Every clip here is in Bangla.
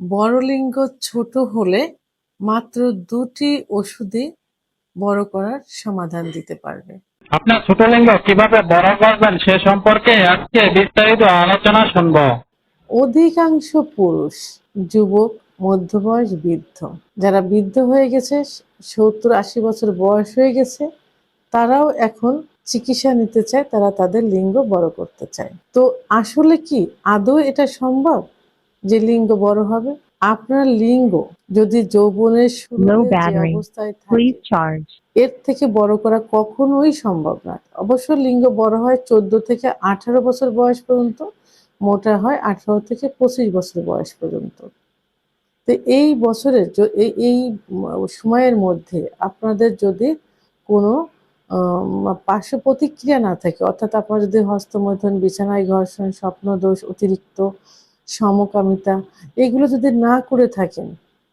বড় লিঙ্গ ছোট হলে মাত্র দুটি ওষুধই বড় করার সমাধান দিতে পারবে। আপনার ছোট লিঙ্গ কীভাবে বড় করবেন সে সম্পর্কে আজকে বিস্তারিত আলোচনা শুনব। অধিকাংশ পুরুষ যুবক মধ্যবয়স বৃদ্ধ যারা বৃদ্ধ হয়ে গেছে সত্তর আশি বছর বয়স হয়ে গেছে তারাও এখন চিকিৎসা নিতে চায় তারা তাদের লিঙ্গ বড় করতে চায়। তো আসলে কি আদৌ এটা সম্ভব? যে লিঙ্গ বড় হবে? আপনার লিঙ্গ যদি যৌবনের. অবস্থায় থাকে এর থেকে বড় করা কখনোই সম্ভব না। অবশ্য লিঙ্গ বড় হয় চোদ্দ থেকে আঠারো বছর বয়স পর্যন্ত মোটা হয় আঠারো থেকে পঁচিশ বছর বয়স পর্যন্ত। তো এই বছরের এই সময়ের মধ্যে আপনাদের যদি কোনো পার্শ্ব প্রতিক্রিয়া না থাকে অর্থাৎ আপনার যদি হস্তমৈথুন বিছানায় ঘর্ষণ স্বপ্নদোষ অতিরিক্ত সমকামিতা, এগুলো যদি না করে থাকেন,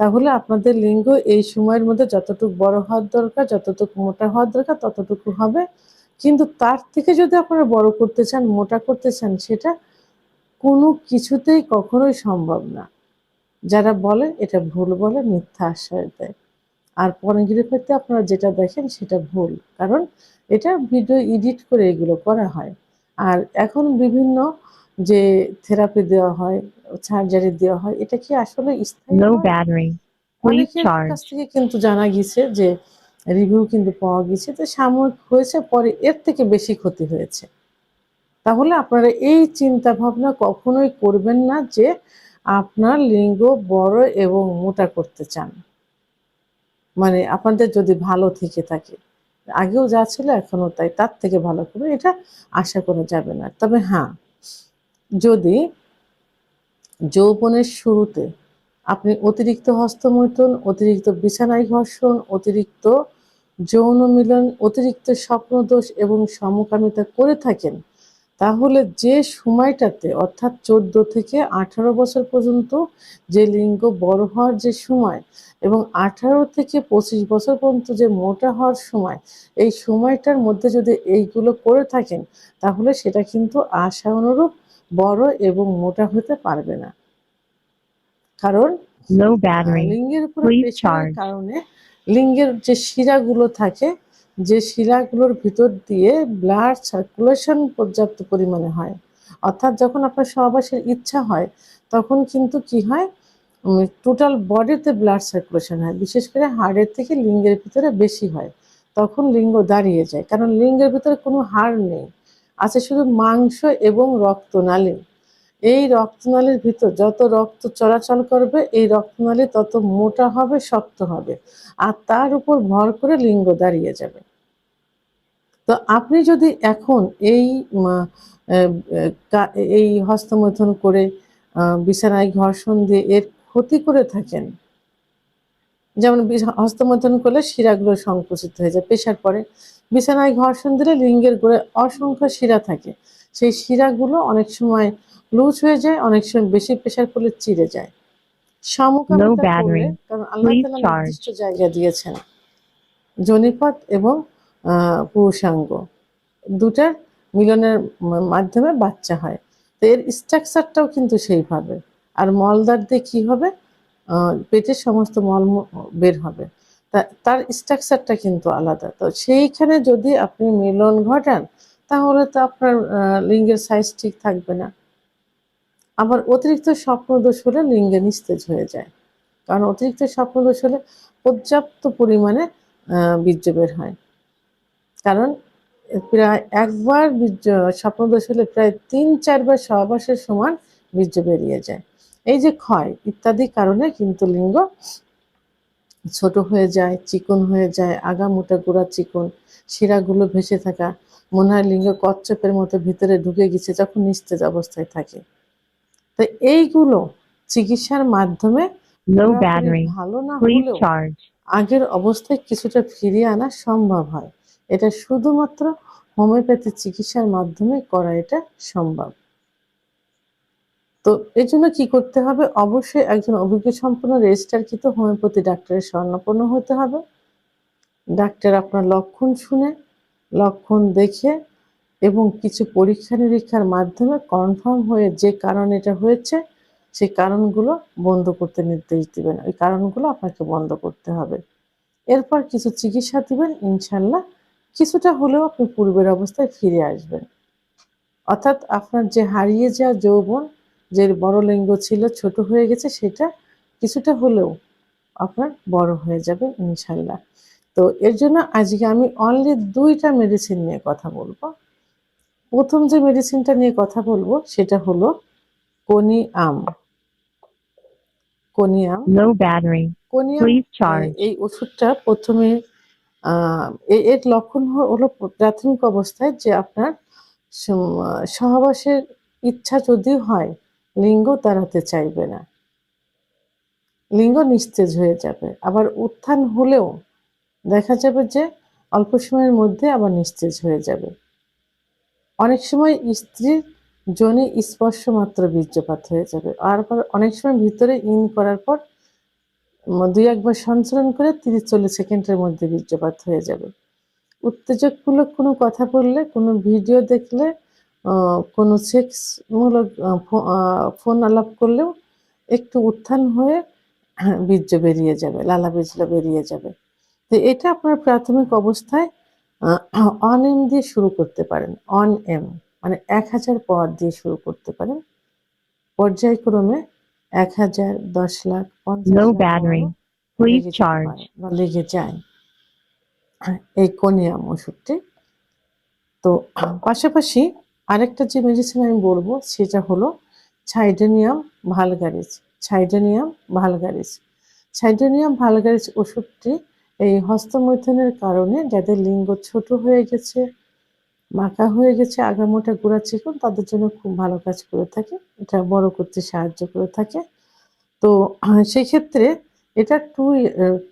তাহলে আপনাদের লিঙ্গ এই সময়ের মধ্যে যতটুকু বড় হওয়ার দরকার, যতটুকু মোটা হওয়ার দরকার, ততটুকু হবে। কিন্তু তার থেকে যদি আপনারা বড় করতে চান, মোটা করতে চান, সেটা কোনো কিছুতেই কখনোই সম্ভব না। যারা বলে, এটা ভুল বলে, মিথ্যা আশ্রয় দেয়। আর পর্নোগ্রাফিতে আপনারা যেটা দেখেন, সেটা ভুল। কারণ এটা ভিডিও এডিট করে এগুলো করা হয়। আর এখন বিভিন্ন যে থেরাপি দেওয়া হয় সার্জারি দেওয়া হয় এটা কি আসলে কাছ থেকে কিন্তু জানা গেছে যে রিভিউ কিন্তু পাওয়া গেছে যে সাময়িক হয়েছে পরে এর থেকে বেশি ক্ষতি হয়েছে। তাহলে আপনারা এই চিন্তা ভাবনা কখনোই করবেন না যে আপনার লিঙ্গ বড় এবং মোটা করতে চান। মানে আপনাদের যদি ভালো থেকে থাকে। আগেও যা ছিল এখনও তাই তার থেকে ভালো করে এটা আশা করা যাবে না। তবে হ্যাঁ যদি যৌবনের শুরুতে আপনি অতিরিক্ত হস্তমৈথুন, অতিরিক্ত বিছানায় ঘর্ষণ, অতিরিক্ত যৌন মিলন, অতিরিক্ত স্বপ্নদোষ এবং সমকামিতা করে থাকেন, তাহলে যে সময়টাতে, অর্থাৎ চোদ্দ থেকে আঠারো বছর পর্যন্ত যে লিঙ্গ বড় হওয়ার যে সময় এবং আঠারো থেকে পঁচিশ বছর পর্যন্ত যে মোটা হওয়ার সময়, এই সময়টার মধ্যে যদি এইগুলো করে থাকেন, তাহলে সেটা কিন্তু আশা অনুরূপ বড় এবং মোটা হতে পারবে না। কারণ. লিঙ্গের উপরে. কারণে লিঙ্গের যে শিরাগুলো থাকে যে শিরাগুলোর ভিতর দিয়ে ব্লাড সার্কুলেশন পর্যাপ্ত পরিমাণে হয়। অর্থাৎ যখন আপনার সহবাসের ইচ্ছা হয় তখন কিন্তু কি হয়? টোটাল বডিতে ব্লাড সার্কুলেশন হয়। বিশেষ করে হাড়ের থেকে লিঙ্গের ভিতরে বেশি হয়। তখন লিঙ্গ দাঁড়িয়ে যায়। কারণ লিঙ্গের ভিতরে কোনো হাড় নেই। আছে শুধু মাংস এবং রক্তনালী। এই রক্তনালীর ভিতর যত রক্ত চলাচল করবে, এই রক্তনালী তত মোটা হবে, শক্ত হবে আর তার উপর ভর করে লিঙ্গ দাঁড়িয়ে যাবে। তো আপনি যদি এখন এই এই হস্তমৈথুন করে বিছানায় ঘর্ষণ দিয়ে এর ক্ষতি করে থাকেন যেমন বিছ- করলে শিরাগুলো সংকুচিত হয়ে যায়। পেশার পরে বিছানায় ঘর্ষণ দিলে লিঙ্গের গোড়ে অসংখ্য শিরা থাকে। সেই শিরাগুলো অনেক সময় লুজ হয়ে যায় অনেক সময় বেশি প্রেশার করলে চিড়ে যায়। সমকামিতা. কারণ আল্লাহ নির্দিষ্ট জায়গা দিয়েছেন। জনিপথ এবং আহ, পুরুষাঙ্গ দুটার মিলনের মাধ্যমে বাচ্চা হয়। তো এর স্ট্রাকচারটাও কিন্তু সেইভাবে। আর মলদার দিয়ে কি হবে? পেটের সমস্ত মল বের হবে। তার স্ট্রাকচারটা কিন্তু আলাদা। তো সেইখানে যদি আপনি মিলন ঘটান, তাহলে তো আপনার লিঙ্গের সাইজ ঠিক থাকবে না। আবার অতিরিক্ত স্বপ্নদোষ হলে লিঙ্গে নিস্তেজ হয়ে যায়। কারণ অতিরিক্ত স্বপ্নদোষ হলে পর্যাপ্ত পরিমাণে বীর্য বের হয়। কারণ, প্রায় একবার বীর্য স্বপ্নদোষ হলে প্রায় তিন চারবার সহবাসের সমান বীর্য বেরিয়ে যায়। এই যে ক্ষয় ইত্যাদি কারণে কিন্তু লিঙ্গ ছোট হয়ে যায় চিকন হয়ে যায় আগা মোটা গোড়া চিকন শিরাগুলো ভেসে থাকা। মনে হয় লিঙ্গ কচ্ছপের মতো ভিতরে ঢুকে গেছে যখন নিস্তেজ অবস্থায় থাকে। তো এইগুলো চিকিৎসার মাধ্যমে. ভালো না হলেও আগের অবস্থায় কিছুটা ফিরিয়ে আনা সম্ভব হয়। এটা শুধুমাত্র হোমিওপ্যাথি চিকিৎসার মাধ্যমে করা এটা সম্ভব। তো এর জন্য কি করতে হবে? অবশ্যই একজন অভিজ্ঞ সম্পন্ন রেজিস্টারকৃত হোমিওপ্যাথি ডাক্তারের স্বর্ণাপন্ন হতে হবে। ডাক্তার আপনার লক্ষণ শুনে, লক্ষণ দেখে এবং কিছু পরীক্ষা নিরীক্ষার মাধ্যমে কনফার্ম হয়ে যে কারণ এটা হয়েছে, সেই কারণগুলো বন্ধ করতে নির্দেশ দিবেন। ওই কারণগুলো আপনাকে বন্ধ করতে হবে। এরপর কিছু চিকিৎসা দিবেন ইনশাল্লাহ কিছুটা হলেও আপনি পূর্বের অবস্থায় ফিরে আসবেন। অর্থাৎ আপনার যে হারিয়ে যাওয়া যৌবন যে বড় লিঙ্গ ছিল ছোট হয়ে গেছে সেটা কিছুটা হলেও আপনার বড় হয়ে যাবে ইনশাল্লাহ। তো এর জন্য আজকে আমি অনলি দুইটা মেডিসিন নিয়ে কথা বলব। প্রথম যে মেডিসিনটা নিয়ে কথা বলব সেটা হলো কনি আম। কনি আম? Low battery. কনি আম এই ওষুধটা প্রথমে আহ, এর লক্ষণ হলো প্রাথমিক অবস্থায় যে আপনার সহবাসের ইচ্ছা যদি হয় লিঙ্গ দাঁড়াতে চাইবে না। লিঙ্গ নিস্তেজ হয়ে যাবে। আবার উত্থান হলেও দেখা যাবে যে অল্প সময়ের মধ্যে আবার নিস্তেজ হয়ে যাবে। অনেক সময় স্ত্রীর জনে স্পর্শ মাত্র বীর্যপাত হয়ে যাবে। আর আবার অনেক সময় ভিতরে ইন করার পর দুই একবার সঞ্চালন করে তিরিশ চল্লিশ সেকেন্ডের মধ্যে বীর্যপাত হয়ে যাবে। উত্তেজকমূলক কোনো কথা বললে, কোনো ভিডিও দেখলে কোনো সেক্সমূলক ফোন আলাপ করলেও একটু উত্থান হয়ে বীর্য বেরিয়ে যাবে লালা বীজটা বেরিয়ে যাবে। তো এটা আপনার প্রাথমিক অবস্থায় অন এম দিয়ে শুরু করতে পারেন অন এম মানে এক হাজার পর দিয়ে শুরু করতে পারেন। পর্যায়ক্রমে এক হাজার দশ লাখ পঞ্চাশ লেগে যায়। এই কোনিয়াম ওষুধটি। তো পাশাপাশি আরেকটা যে মেডিসিন আমি বলব সেটা হলো Cydonium vulgaris Cydonium vulgaris Cydonium vulgaris ওষুধটি এই হস্তমৈথুনের কারণে যাদের লিঙ্গ ছোট হয়ে গেছে বাঁকা হয়ে গেছে, আগামোটা গোড়া চিকন, তাদের জন্য খুব ভালো কাজ করে থাকে। এটা বড় করতে সাহায্য করে থাকে। তো সেক্ষেত্রে এটা টু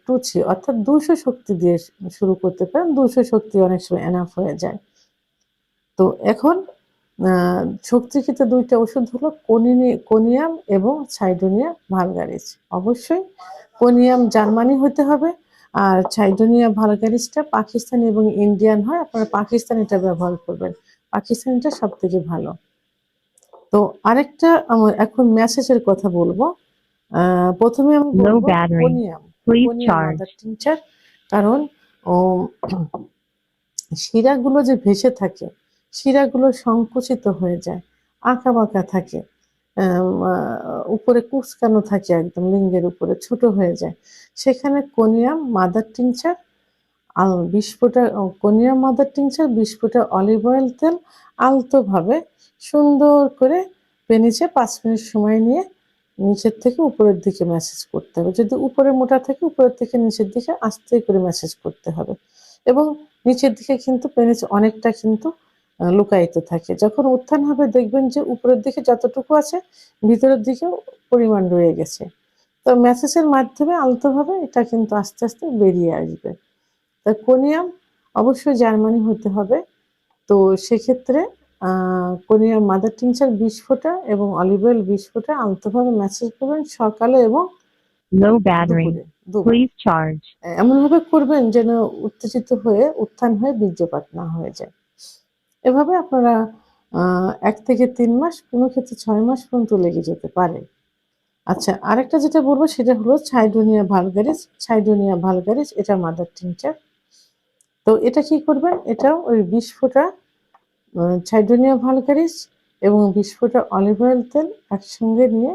টু ছি অর্থাৎ দুশো শক্তি দিয়ে শুরু করতে পারেন। দুশো শক্তি অনেক সময় এনাফ হয়ে যায়। তো এখন আহ, শক্তিকৃত দুইটা ওষুধ হলো কোনিনি কোনিয়াম এবং সাইডোনিয়া ভালগারিস অবশ্যই কোনিয়াম জার্মানি হতে হবে আর সাইডোনিয়া ভালগারিসটা পাকিস্তানি এবং ইন্ডিয়ান হয় আপনারা পাকিস্তানিটা ব্যবহার করবেন। পাকিস্তানিটা সব থেকে ভালো। তো আরেকটা আমার এখন মেসেজের কথা বলব। আহ, প্রথমে আমি বলব কোনিয়াম। কারণ শিরাগুলো যে ভেসে থাকে শিরাগুলো সংকুচিত হয়ে যায় আঁকা বাঁকা থাকে উপরে কুচকানো থাকে একদম, লিঙ্গের উপরে ছোট হয়ে যায়। সেখানে কোনিয়াম মাদার টিনচার বিশ ফোঁটা কোনিয়াম মাদার টিনচার বিশ ফোঁটা অলিভ অয়েল তেল আলতোভাবে সুন্দর করে পেনিচে পাঁচ মিনিট সময় নিয়ে নিচের থেকে উপরের দিকে ম্যাসেজ করতে হবে। যদি উপরে মোটা থাকে, উপরের থেকে নিচের দিকে আস্তে করে ম্যাসেজ করতে হবে। এবং নিচের দিকে কিন্তু পেনিস অনেকটা কিন্তু লুকায়িত থাকে। যখন উত্থান হবে দেখবেন যে উপরের দিকে যতটুকু আছে ভিতরের দিকেও পরিমাণ রয়ে গেছে। তো ম্যাসেজের মাধ্যমে আলতোভাবে এটা কিন্তু আস্তে আস্তে বেরিয়ে আসবে। তা কোনিয়াম অবশ্যই জার্মানি হতে হবে। তো সেক্ষেত্রে আহ, কোনিয়াম মাদার টিনচার বিশ ফোঁটা এবং অলিভ অয়েল বিশ ফোঁটা আলতোভাবে ম্যাসেজ করবেন সকালে এবং. এমনভাবে করবেন যেন উত্তেজিত হয়ে উত্থান হয়ে বীর্যপাত না হয়ে যায়। এভাবে আপনারা এক থেকে তিন মাস, কোনো ক্ষেত্রে ছয় মাস পর্যন্ত লেগে যেতে পারে। আচ্ছা আরেকটা যেটা বলব সেটা হলো ছাইডোনিয়া ভালগারিস ছাইডোনিয়া ভালগারিস এটা মাদার টিনচার তো এটা কি করবেন এটা ওই বিশ ফোঁটা ছাইডোনিয়া ভালগারিস এবং বিশ ফোঁটা অলিভ অয়েল তেল একসঙ্গে নিয়ে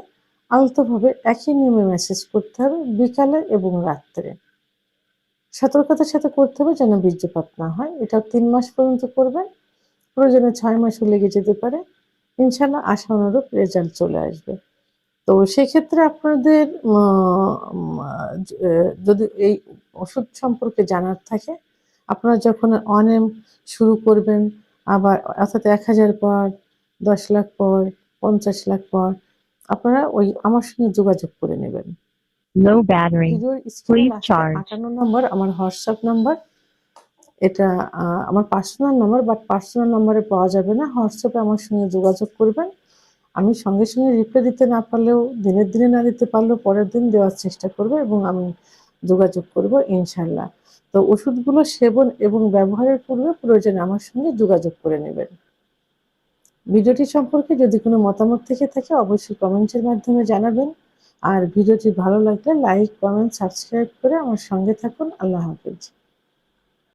আলতোভাবে একই নিয়মে মেসেজ করতে হবে বিকালে এবং রাত্রে। সতর্কতার সাথে করতে হবে যেন বীর্যপাত না হয়। এটা তিন মাস পর্যন্ত করবেন। প্রয়োজনে ছয় মাসও লেগে যেতে পারে। ইনশাল্লাহ আশা অনুরূপ রেজাল্ট চলে আসবে। তো সেক্ষেত্রে আপনাদের যদি এই ওষুধ সম্পর্কে জানার থাকে আপনারা যখন অনেম শুরু করবেন আবার অর্থাৎ এক হাজার পর দশ লাখ পর পঞ্চাশ লাখ পর আপনারা ওই আমার সঙ্গে যোগাযোগ করে নেবেন। আটান্ন নম্বর আমার হোয়াটসঅ্যাপ নাম্বার। এটা আমার পার্সোনাল নাম্বার বাট পার্সোনাল নাম্বারে পাওয়া যাবে না। হোয়াটসঅ্যাপে আমার সঙ্গে যোগাযোগ করবেন। আমি সঙ্গে সঙ্গে রিপ্লাই দিতে না পারলেও, দিনের দিনে না দিতে পারলেও পরের দিন দেওয়ার চেষ্টা করব এবং আমি যোগাযোগ করব ইনশাল্লাহ তো ওষুধগুলো সেবন এবং ব্যবহারের পূর্বে প্রয়োজনে আমার সঙ্গে যোগাযোগ করে নেবেন। ভিডিওটি সম্পর্কে যদি কোনো মতামত থেকে থাকে, অবশ্যই কমেন্টের মাধ্যমে জানাবেন। আর ভিডিওটি ভালো লাগলে লাইক, কমেন্ট, সাবস্ক্রাইব করে আমার সঙ্গে থাকুন। আল্লাহ হাফিজ।